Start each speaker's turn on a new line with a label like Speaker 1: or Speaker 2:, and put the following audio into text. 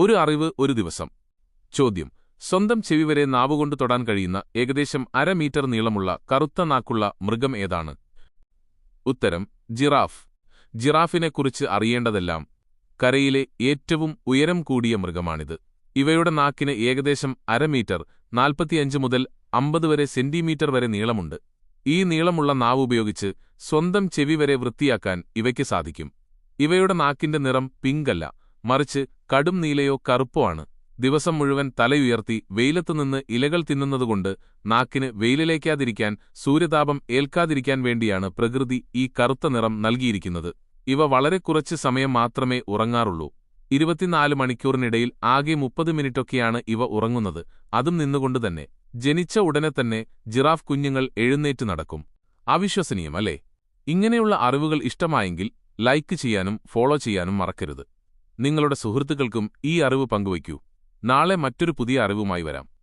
Speaker 1: ഒരു അറിവ് ഒരു ദിവസം. ചോദ്യം. സ്വന്തം ചെവി വരെ നാവുകൊണ്ട് തൊടാൻ കഴിയുന്ന ഏകദേശം അര മീറ്റർ നീളമുള്ള കറുത്ത നാക്കുള്ള മൃഗം ഏതാണ്? ഉത്തരം. ജിറാഫ്. ജിറാഫിനെക്കുറിച്ച് അറിയേണ്ടതെല്ലാം കരയിലെ ഏറ്റവും ഉയരം കൂടിയ മൃഗമാണിത്. ഇവയുടെ നാക്കിന് ഏകദേശം അര മീറ്റർ നാൽപ്പത്തിയഞ്ച് മുതൽ അമ്പത് വരെ സെന്റിമീറ്റർ വരെ നീളമുണ്ട്. ഈ നീളമുള്ള നാവ് ഉപയോഗിച്ച് സ്വന്തം ചെവി വരെ വൃത്തിയാക്കാൻ ഇവയ്ക്ക് സാധിക്കും. ഇവയുടെ നാക്കിന്റെ നിറം പിങ്കല്ല മറിച്ച് കടും നീലയോ കറുപ്പോ ആണ്. ദിവസം മുഴുവൻ തലയുയർത്തി വെയിലത്തുനിന്ന് ഇലകൾ തിന്നുന്നതുകൊണ്ട് നാക്കിന് വെയിലിലേക്കാതിരിക്കാൻ സൂര്യതാപം ഏൽക്കാതിരിക്കാൻ വേണ്ടിയാണ് പ്രകൃതി ഈ കറുത്ത നിറം നൽകിയിരിക്കുന്നത്. ഇവ വളരെ കുറച്ച് സമയം മാത്രമേ ഉറങ്ങാറുള്ളൂ. ഇരുപത്തിനാല് മണിക്കൂറിനിടയിൽ ആകെ മുപ്പത് മിനിറ്റൊക്കെയാണ് ഇവ ഉറങ്ങുന്നത്. അതും നിന്നുകൊണ്ട് തന്നെ. ജനിച്ച ഉടനെ തന്നെ ജിറാഫ് കുഞ്ഞുങ്ങൾ എഴുന്നേറ്റ് നടക്കും. അവിശ്വസനീയം അല്ലേ? ഇങ്ങനെയുള്ള അറിവുകൾ ഇഷ്ടമായെങ്കിൽ ലൈക്ക് ചെയ്യാനും ഫോളോ ചെയ്യാനും മറക്കരുത്. നിങ്ങളുടെ സുഹൃത്തുക്കൾക്കും ഈ അറിവ് പങ്കുവയ്ക്കൂ. നാളെ മറ്റൊരു പുതിയ അറിവുമായി വരാം.